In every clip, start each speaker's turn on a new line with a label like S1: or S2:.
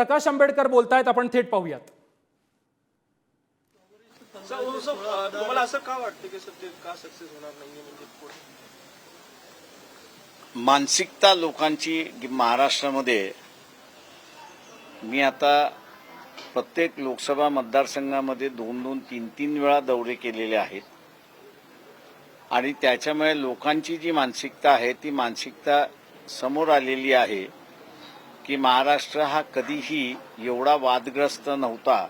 S1: प्रकाश आंबेडकर बोलतायत आपण थेट पाहूयात.
S2: सर, सर, अ, तुम्हाला असं का वाटतं की सर ते का सक्सेस होणार नाहीये म्हणजे?
S3: मानसिकता लोकांची जी महाराष्ट्रामध्ये मी आता प्रत्येक लोकसभा मतदारसंघामध्ये दोन दोन तीन तीन वेळा दौरे केलेले आहेत. आणि त्याच्यामुळे लोकांची जी मानसिकता आहे ती मानसिकता समोर आलेली आहे. की महाराष्ट्र हा कधीही एवढा वादग्रस्त नव्हता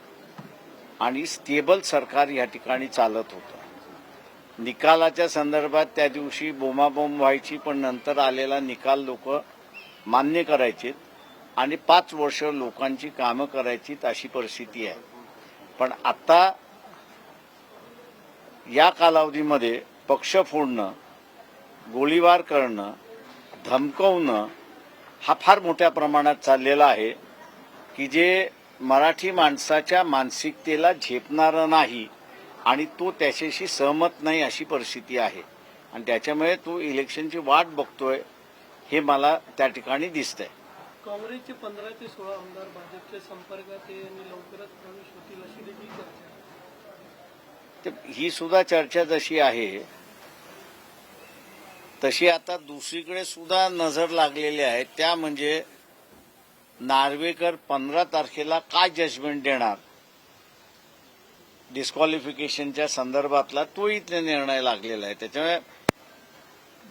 S3: आणि स्टेबल सरकार या ठिकाणी चालत होतं. निकालाच्या संदर्भात त्या दिवशी बोमाबोंब व्हायची पण नंतर आलेला निकाल लोक मान्य करायचे आणि पाच वर्ष लोकांची कामं करायचीत अशी परिस्थिती आहे. पण आता या कालावधीमध्ये पक्ष फोडणं गोळीबार करणं धमकवणं हा फार मोठ्या प्रमाणात चाललेला आहे की जे मराठी माणसाच्या मानसिकतेला झेपणारं नाही आणि तो त्याच्याशी सहमत नाही अशी परिस्थिती आहे. आणि त्याच्यामुळे तो इलेक्शनची वाट बघतोय हे मला त्या ठिकाणी दिसतंय.
S4: काँग्रेसचे पंधरा ते सोळा आमदार भाजपच्या संपर्कात लवकरच प्रवेश होतील अशी देखील चर्चा
S3: ही सुद्धा चर्चा जशी आहे तशी आता दुसरीकडे सुद्धा नजर लागलेली आहे. त्या म्हणजे नार्वेकर पंधरा तारखेला काय जजमेंट देणार? डिस्क्वालिफिकेशनच्या संदर्भातला तो इथले निर्णय लागलेला आहे. त्याच्यामुळे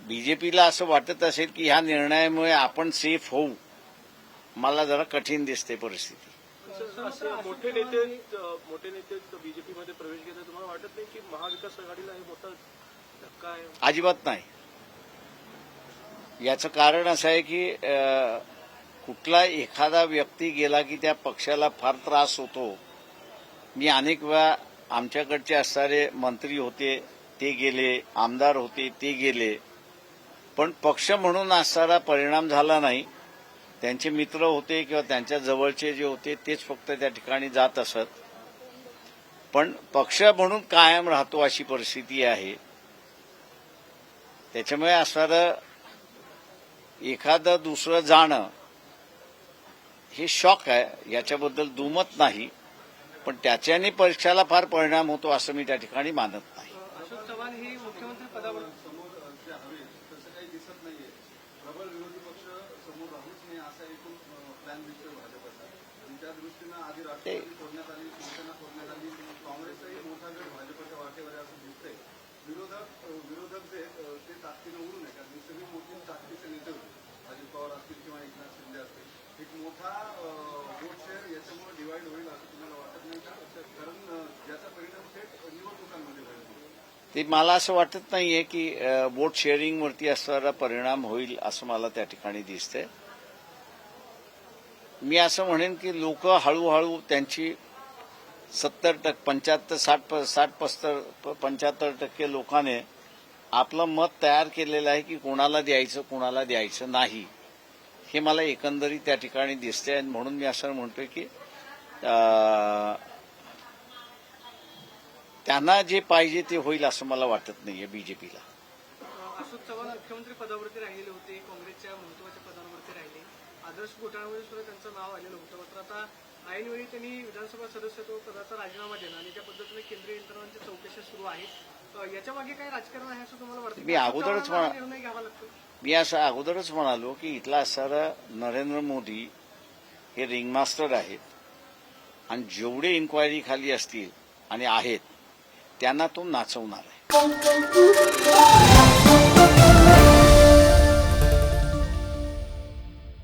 S3: बीजेपीला असं वाटत असेल की ह्या निर्णयामुळे आपण सेफ होऊ. मला जरा कठीण दिसते परिस्थिती.
S2: मोठे नेते मोठे नेते बीजेपी मध्ये प्रवेश घेतात तुम्हाला वाटत नाही की महाविकास आघाडीला हे मोठा धक्का आहे?
S3: अजिबात नाही. याचं कारण असं आहे की कुठला एखादा व्यक्ती गेला की त्या पक्षाला फार त्रास होतो. मी अनेक वेळा आमच्याकडचे असणारे मंत्री होते ते गेले आमदार होते ते गेले. पण पक्ष म्हणून असणारा परिणाम झाला नाही. त्यांचे मित्र होते किंवा त्यांच्या जवळचे जे होते तेच फक्त त्या ठिकाणी जात असत. पण पक्ष म्हणून कायम राहतो अशी परिस्थिती आहे. त्याच्यामुळे असणारं एखादं दुसरं जाणं हे शॉक आहे याच्याबद्दल दुमत नाही पण त्याच्याने परीक्षाला फार परिणाम होतो असं मी त्या ठिकाणी मानत नाही.
S4: अशोक चव्हाण हे मुख्यमंत्री पदावर
S5: तसं काही दिसत नाहीये. प्रबळ विरोधी पक्ष समोर राहूच नाही असा एकूण प्लॅन दिसतोय भाजपचा. आणि त्या दृष्टीनं आधी राष्ट्रवादी सोडण्यात आली शिवसेना सोडण्यात आली काँग्रेसचाही मोठा गट भाजपच्या वाटेवर असं दिसतंय. विरोधक विरोधक जे ते उडू नये कारण ही सगळी मोठी ताकदीचे नेते होते अजित पवार असतील किंवा एकनाथ शिंदे असतील एक मोठा वोट शेअर याच्यामुळे डिवाइड होईल असं तुम्हाला वाटत नाही का कारण अं, ज्याचा परिणाम थेट निवडणुकांमध्ये होईल
S3: ते मला असं वाटत नाहीये की वोट शेअरिंगवरती असणारा परिणाम होईल असं मला त्या ठिकाणी दिसतंय. मी असं म्हणेन की लोक हळूहळू त्यांची सत्तर टक्के पंच्याहत्तर साठ साठ पस्तर पंच्याहत्तर टक्के लोकांनी आपलं मत तयार केलेलं आहे की कोणाला द्यायचं कोणाला द्यायचं नाही. हे मला एकंदरीत त्या ठिकाणी दिसते आणि म्हणून मी असं म्हणतोय की त्यांना जे पाहिजे ते होईल असं मला वाटत नाहीये बीजेपीला.
S4: अशोक चव्हाण मुख्यमंत्री पदावरती राहिलेले होते काँग्रेसच्या महत्त्वाच्या पदांवरती राहिले. आदर्श घोटाळ्यामध्ये सुद्धा त्यांचं नाव आलेलं होतं. मात्र आता ऐनवेळी त्यांनी विधानसभा सदस्यत्व पदाचा राजीनामा दिला आणि त्या पद्धतीने केंद्रीय यंत्रणांच्या चौकशा सुरू आहेत. अ, याच्या मागे काय राजकारण आहे असं तुम्हाला वाटतं?
S3: मी अगोदरच
S4: निर्णय घ्यावा लागतो.
S3: मी असं अगोदरच म्हणालो की इथला असणारा नरेंद्र मोदी हे रिंगमास्टर आहेत. आणि जेवढे इन्क्वायरी खाली असतील आणि आहेत त्यांना तो नाचवणार आहे.